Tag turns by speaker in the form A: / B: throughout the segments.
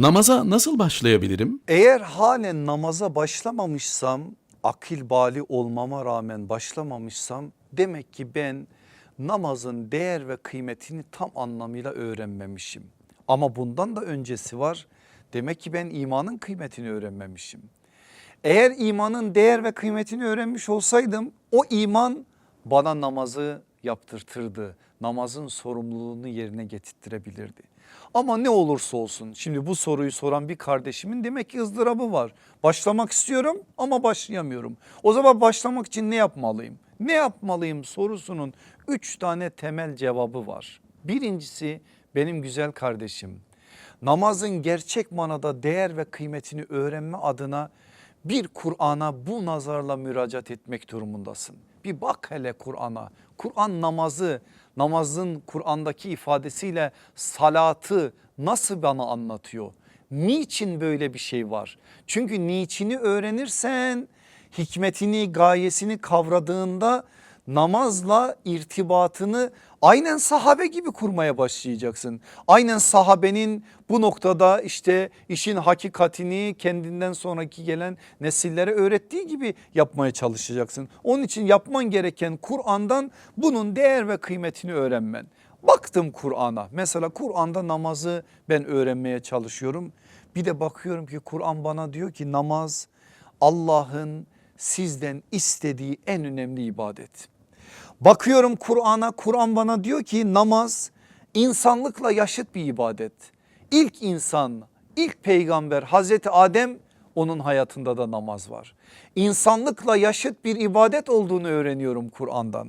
A: Namaza nasıl başlayabilirim?
B: Eğer halen namaza başlamamışsam akil bali olmama rağmen başlamamışsam demek ki ben namazın değer ve kıymetini tam anlamıyla öğrenmemişim. Ama bundan da öncesi var. Demek ki ben imanın kıymetini öğrenmemişim. Eğer imanın değer ve kıymetini öğrenmiş olsaydım o iman bana namazı yaptırtırdı. Namazın sorumluluğunu yerine getirtirebilirdi. Ama ne olursa olsun şimdi bu soruyu soran bir kardeşimin demek ki ızdırabı var. Başlamak istiyorum ama başlayamıyorum. O zaman başlamak için ne yapmalıyım? Ne yapmalıyım sorusunun üç tane temel cevabı var. Birincisi benim güzel kardeşim namazın gerçek manada değer ve kıymetini öğrenme adına bir Kur'an'a bu nazarla müracaat etmek durumundasın. Bir bak hele Kur'an'a. Kur'an namazı, namazın Kur'an'daki ifadesiyle salatı nasıl bana anlatıyor? Niçin böyle bir şey var? Çünkü niçini öğrenirsen hikmetini, gayesini kavradığında namazla irtibatını aynen sahabe gibi kurmaya başlayacaksın. Aynen sahabenin bu noktada işte işin hakikatini kendinden sonraki gelen nesillere öğrettiği gibi yapmaya çalışacaksın. Onun için yapman gereken Kur'an'dan bunun değer ve kıymetini öğrenmen. Baktım Kur'an'a mesela Kur'an'da namazı ben öğrenmeye çalışıyorum. Bir de bakıyorum ki Kur'an bana diyor ki namaz Allah'ın sizden istediği en önemli ibadet. Bakıyorum Kur'an'a Kur'an bana diyor ki namaz insanlıkla yaşıt bir ibadet. İlk insan ilk peygamber Hazreti Adem onun hayatında da namaz var. İnsanlıkla yaşıt bir ibadet olduğunu öğreniyorum Kur'an'dan.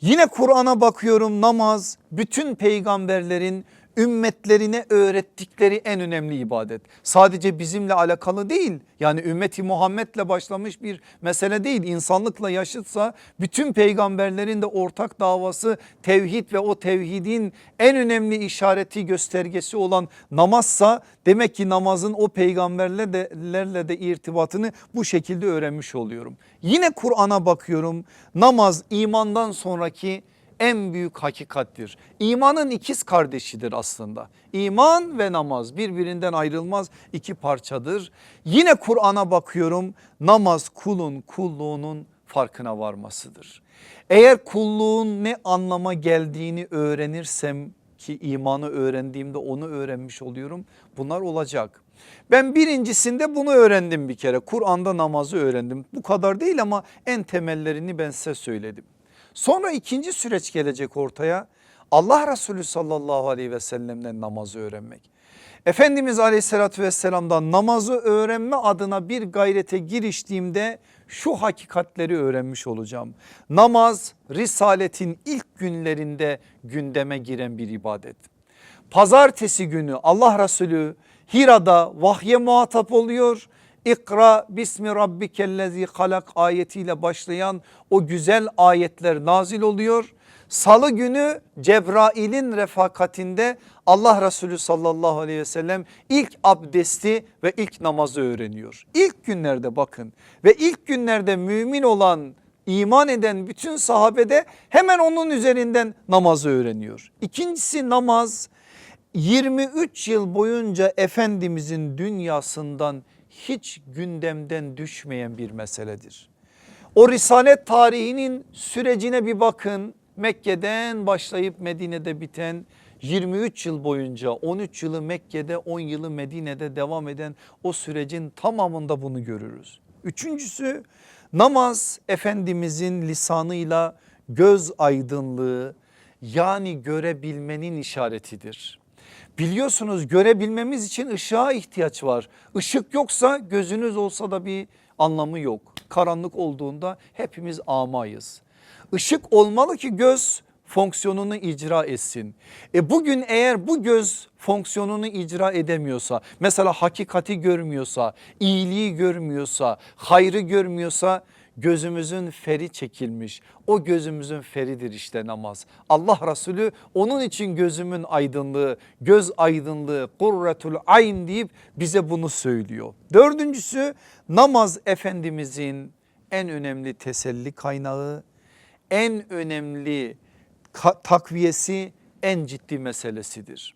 B: Yine Kur'an'a bakıyorum namaz bütün peygamberlerin ümmetlerine öğrettikleri en önemli ibadet. Sadece bizimle alakalı değil yani ümmeti Muhammed'le başlamış bir mesele değil. İnsanlıkla yaşıtsa bütün peygamberlerin de ortak davası tevhid ve o tevhidin en önemli işareti göstergesi olan namazsa demek ki namazın o peygamberlerle de irtibatını bu şekilde öğrenmiş oluyorum. Yine Kur'an'a bakıyorum namaz imandan sonraki en büyük hakikattir. İmanın ikiz kardeşidir aslında. İman ve namaz birbirinden ayrılmaz iki parçadır. Yine Kur'an'a bakıyorum namaz kulun kulluğunun farkına varmasıdır. Eğer kulluğun ne anlama geldiğini öğrenirsem ki imanı öğrendiğimde onu öğrenmiş oluyorum. Bunlar olacak. Ben birincisinde bunu öğrendim bir kere. Kur'an'da namazı öğrendim. Bu kadar değil ama en temellerini ben size söyledim. Sonra ikinci süreç gelecek ortaya. Allah Resulü sallallahu aleyhi ve sellem'den namazı öğrenmek. Efendimiz aleyhissalatü vesselam'dan namazı öğrenme adına bir gayrete giriştiğimde şu hakikatleri öğrenmiş olacağım. Namaz risaletin ilk günlerinde gündeme giren bir ibadet. Pazartesi günü Allah Resulü Hira'da vahye muhatap oluyor. İkra bismi rabbikellezi halak ayetiyle başlayan o güzel ayetler nazil oluyor. Salı günü Cebrail'in refakatinde Allah Resulü sallallahu aleyhi ve sellem ilk abdesti ve ilk namazı öğreniyor. İlk günlerde bakın ve ilk günlerde mümin olan iman eden bütün sahabede hemen onun üzerinden namazı öğreniyor. İkincisi namaz 23 yıl boyunca Efendimizin dünyasından hiç gündemden düşmeyen bir meseledir. O risalet tarihinin sürecine bir bakın. Mekke'den başlayıp Medine'de biten 23 yıl boyunca 13 yılı Mekke'de 10 yılı Medine'de devam eden o sürecin tamamında bunu görürüz. Üçüncüsü namaz Efendimizin lisanıyla göz aydınlığı yani görebilmenin işaretidir. Biliyorsunuz görebilmemiz için ışığa ihtiyaç var. Işık yoksa gözünüz olsa da bir anlamı yok. Karanlık olduğunda hepimiz amayız. Işık olmalı ki göz fonksiyonunu icra etsin. E bugün eğer bu göz fonksiyonunu icra edemiyorsa mesela hakikati görmüyorsa, iyiliği görmüyorsa, hayrı görmüyorsa gözümüzün feri çekilmiş. O gözümüzün feridir işte namaz. Allah Resulü onun için gözümün aydınlığı, göz aydınlığı, kurretul ayn deyip bize bunu söylüyor. Dördüncüsü namaz Efendimizin en önemli teselli kaynağı, en önemli takviyesi en ciddi meselesidir.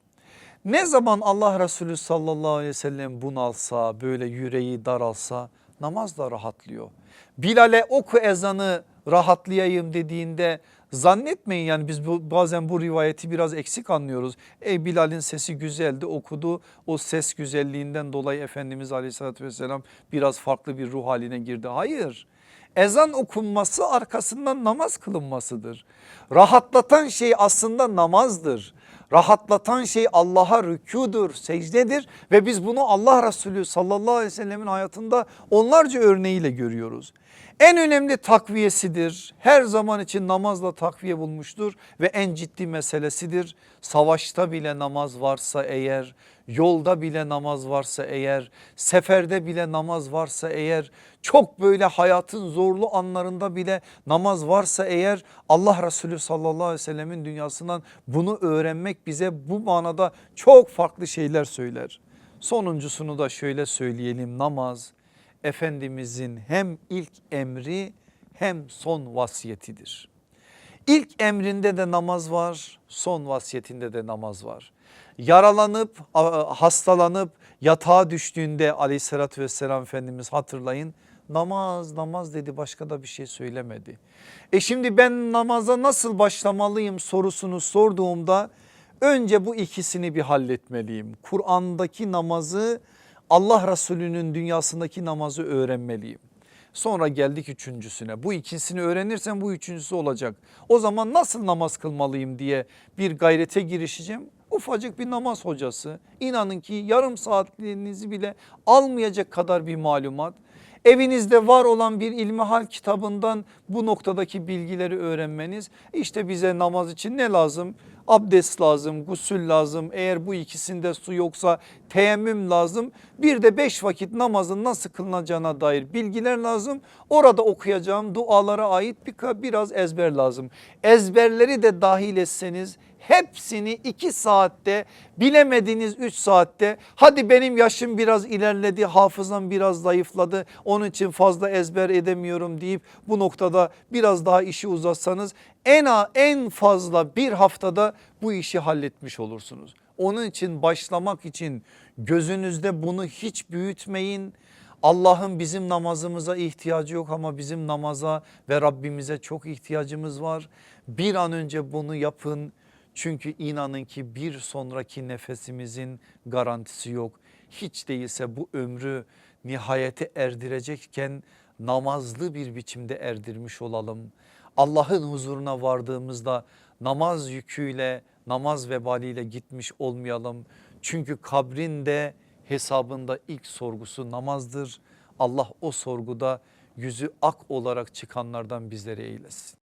B: Ne zaman Allah Resulü sallallahu aleyhi ve sellem bunalsa böyle yüreği daralsa namaz da rahatlıyor. Bilal'e oku ezanı rahatlayayım dediğinde zannetmeyin yani biz bu, bazen bu rivayeti biraz eksik anlıyoruz. Ey Bilal'in sesi güzeldi okudu o ses güzelliğinden dolayı Efendimiz aleyhissalatü vesselam biraz farklı bir ruh haline girdi. Hayır ezan okunması arkasından namaz kılınmasıdır. Rahatlatan şey aslında namazdır. Rahatlatan şey Allah'a rükudur, secdedir ve biz bunu Allah Resulü sallallahu aleyhi ve sellemin hayatında onlarca örneğiyle görüyoruz. En önemli takviyesidir. Her zaman için namazla takviye bulmuştur ve en ciddi meselesidir. Savaşta bile namaz varsa eğer, yolda bile namaz varsa eğer, seferde bile namaz varsa eğer, çok böyle hayatın zorlu anlarında bile namaz varsa eğer Allah Resulü sallallahu aleyhi ve sellemin dünyasından bunu öğrenmek bize bu manada çok farklı şeyler söyler. Sonuncusunu da şöyle söyleyelim namaz Efendimizin hem ilk emri hem son vasiyetidir. İlk emrinde de namaz var, son vasiyetinde de namaz var. Yaralanıp hastalanıp yatağa düştüğünde aleyhissalatü vesselam Efendimiz hatırlayın namaz namaz dedi başka da bir şey söylemedi. E şimdi ben namaza nasıl başlamalıyım sorusunu sorduğumda önce bu ikisini bir halletmeliyim. Kur'an'daki namazı Allah Resulü'nün dünyasındaki namazı öğrenmeliyim. Sonra geldik üçüncüsüne bu ikisini öğrenirsem bu üçüncüsü olacak. O zaman nasıl namaz kılmalıyım diye bir gayrete girişeceğim. Ufacık bir namaz hocası inanın ki yarım saatliğinizi bile almayacak kadar bir malumat. Evinizde var olan bir ilmihal kitabından bu noktadaki bilgileri öğrenmeniz işte bize namaz için ne lazım? Abdest lazım, gusül lazım. Eğer bu ikisinde su yoksa teyemmüm lazım. Bir de beş vakit namazın nasıl kılınacağına dair bilgiler lazım. Orada okuyacağım dualara ait bir, biraz ezber lazım. Ezberleri de dahil etseniz hepsini iki saatte bilemediğiniz üç saatte hadi benim yaşım biraz ilerledi hafızam biraz zayıfladı onun için fazla ezber edemiyorum deyip bu noktada biraz daha işi uzatsanız en, en fazla bir haftada bu işi halletmiş olursunuz. Onun için başlamak için gözünüzde bunu hiç büyütmeyin. Allah'ın bizim namazımıza ihtiyacı yok ama bizim namaza ve Rabbimize çok ihtiyacımız var. Bir an önce bunu yapın çünkü inanın ki bir sonraki nefesimizin garantisi yok. Hiç değilse bu ömrü nihayete erdirecekken namazlı bir biçimde erdirmiş olalım. Allah'ın huzuruna vardığımızda namaz yüküyle namaz vebaliyle gitmiş olmayalım. Çünkü kabrin de hesabında ilk sorgusu namazdır. Allah o sorguda yüzü ak olarak çıkanlardan bizleri eylesin.